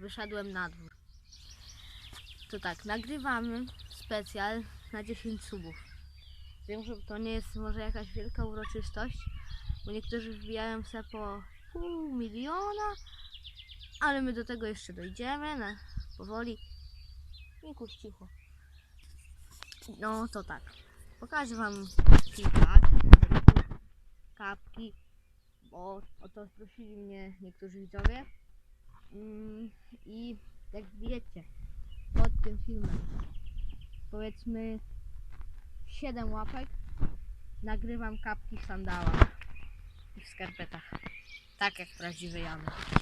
wyszedłem na dwór. To tak, nagrywamy specjal na 10 subów. Wiem, że to nie jest może jakaś wielka uroczystość, bo niektórzy wbijają se po pół miliona, ale my do tego jeszcze dojdziemy, na, powoli. Mikuś cicho. No to tak, pokażę wam kilka kapki, bo o to prosili mnie niektórzy widzowie. Mm, I jak wiecie, pod tym filmem powiedzmy 7 łapek nagrywam kapki w sandałach i w skarpetach. Tak jak prawdziwy Janek.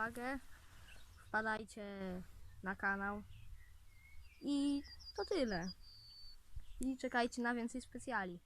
Uwagę. Wpadajcie na kanał. I to tyle. I czekajcie na więcej specjali.